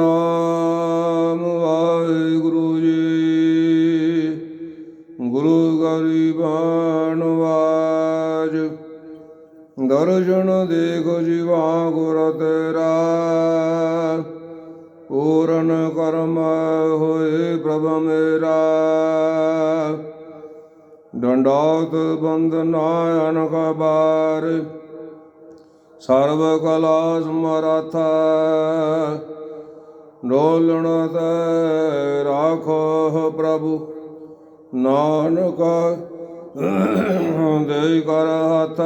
ਨਾਮ ਵਾਹਿਗੁਰੂ ਜੀ। ਗੁਰੂ ਗਰੀਬਾਨ ਵਾਜ। ਦਰਸ਼ਨ ਦੇਖੋ ਜੀਵਾ ਗੁਰ ਤੇਰਾ। ਪੂਰਨ ਕਰਮ ਹੋਏ ਪ੍ਰਭ ਮੇਰਾ। ਡੰਡਾਤ ਬੰਦਨਾ ਅਨਕ ਬਾਰ। ਸਰਬ ਕਲਾ ਸਮਰਥਾ। ਡੋਲਣ ਤੇ ਰਾਖੋ ਪ੍ਰਭੂ। ਨਾਨਕ ਦੇ ਕਰ ਹੱਥ।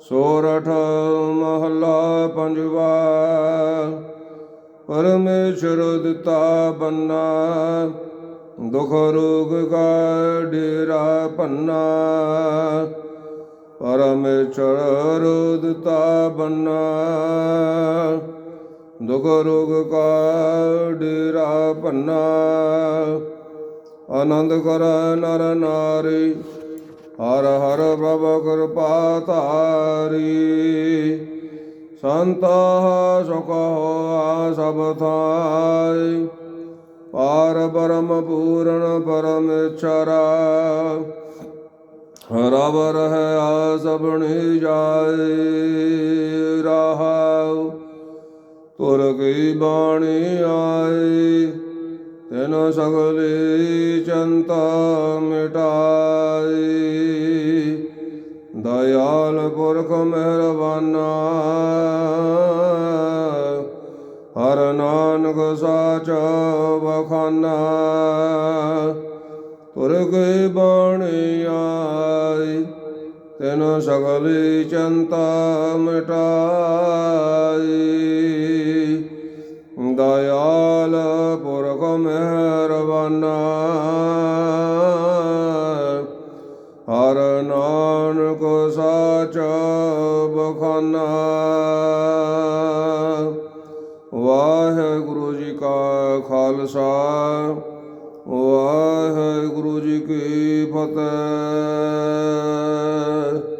ਸੋਰਠ ਮਹਲਾ ਪੰਜਵਾ। ਪਰਮੇਸ਼ਰ ਦਿੱਤਾ ਬੰਨਾ। ਦੁਖ ਰੋਗ ਕਾ ਡੇਰਾ ਪੰਨਾ ਪਰਮੇਸ਼ਰ ਦਿੱਤਾ ਬੰਨਾ। ਦੁਖ ਰੋਗ ਕਾ ਡੇਰਾ ਪੰਨਾ ਆਨੰਦ ਕਰ ਨਰ ਨਾਰੀ, ਹਰ ਹਰ ਪ੍ਰਭ ਕਿਰਪਾ ਧਾਰੀ। ਸੰਤ ਸੁਖ ਹੋਆ ਸਭ ਥਾਈ, ਪਾਰ ਬ੍ਰਹਮ ਪੂਰਨ ਪਰਮੇਸ਼ਰਾ ਰਬ ਹੈ ਆ ਸਭਣੀ ਜਾਏ। ਕੀ ਬਾਣੀ ਆਈ ਤੈਨ ਸਗਲੀ ਚੰਤਾ ਮਿਟਾਈ ਦਇਆਲ ਪੁਰਖ ਮਿਹਰਬਾਨਾ, ਹਰ ਨਾਨਕ ਸਾਚ ਬਖਾਨਾ ਤੁਰ ਗਏ ਬਾਣੀ ਆਈ ਤੈਨ ਸਗਲੀ ਚੰਤਾ ਮਿਟਾਈ ਮਿਹਰਬਾਨਾ ਹਰ ਨਾਨਕ ਸਾਚ ਬਖਾਨਾ। ਵਾਹਿਗੁਰੂ ਜੀ ਕਾ ਖਾਲਸਾ। ਵਾਹਿਗੁਰੂ ਜੀ ਕੀ ਫਤਿਹ।